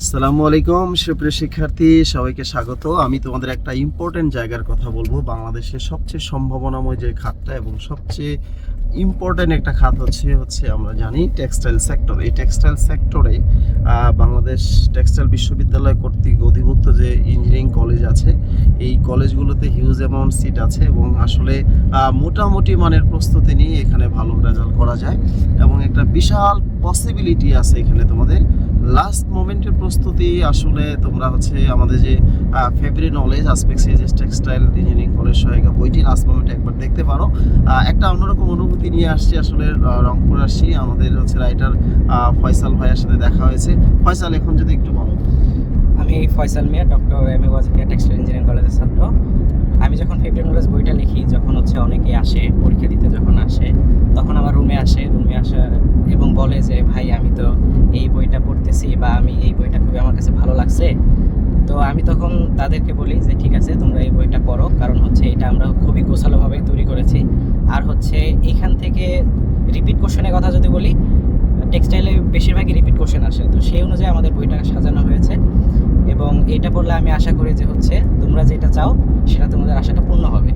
আসসালামু আলাইকুম, সুপ্রিয় শিক্ষার্থী, সবাইকে স্বাগত। আমি তোমাদের একটা ইম্পর্টেন্ট জায়গার কথা বলব। বাংলাদেশের সবচেয়ে সম্ভাবনাময় যে খাতটা এবং সবচেয়ে ইম্পর্টেন্ট একটা খাত হচ্ছে হচ্ছে আমরা জানি টেক্সটাইল সেক্টর এই টেক্সটাইল সেক্টরে বাংলাদেশ টেক্সটাইল বিশ্ববিদ্যালয় কর্তৃক অধিভুক্ত যে ইঞ্জিনিয়ারিং কলেজ আছে কলেজগুলোতে হিউজ অ্যামাউন্ট সিট আছে এবং আসলে মোটামুটি মানের প্রস্তুতি নিয়ে এখানে ভালো রেজাল্ট করা যায় এবং একটা বিশাল পসিবিলিটি আছে এখানে তোমাদের। লাস্ট মোমেন্টের প্রস্তুতি আসলে তোমরা হচ্ছে আমাদের যে fabric knowledge aspects textile engineering college সহায়িকা বইটি লাস্ট মোমেন্টে একবার দেখতে পারো। একটা অন্যরকম অনুভূতি নিয়ে আসছি আসলে রংপুর আসছি। আমাদের হচ্ছে রাইটার ফয়সাল ভাইয়ের সাথে দেখা হয়েছে। ফয়সাল, এখন যদি একটু বলো। আমি Faisal Mia doctor M A Wazifia textile কলেজের ছাত্র আমি যখন ফেব্রুয়ারি নলেজ বইটা লিখি যখন হচ্ছে অনেকেই আসে পরীক্ষা দিতে যখন আসে তখন আমার রুমে আসে রুমে আসা এবং বলে যে ভাই আমি তো এই বইটা পড়তেছি বা আমি এই বইটা খুবই আমার কাছে ভালো লাগছে। তো আমি তখন তাদেরকে বলি যে, ঠিক আছে, তোমরা এই বইটা পড়ো। কারণ হচ্ছে এটা আমরা খুবই গোছালোভাবে তৈরি করেছি। আর হচ্ছে এইখান থেকে রিপিট কোশ্চেনের কথা যদি বলি টেক্সটাইলে বেশিরভাগই রিপিট কোশ্চেন আসে। তো সেই অনুযায়ী আমাদের বইটা সাজানো হয়েছে। এবং এটা পড়লে আমি আশা করি যে হচ্ছে তোমরা যেটা চাও, সেটা তোমাদের আশাটা পূর্ণ হবে।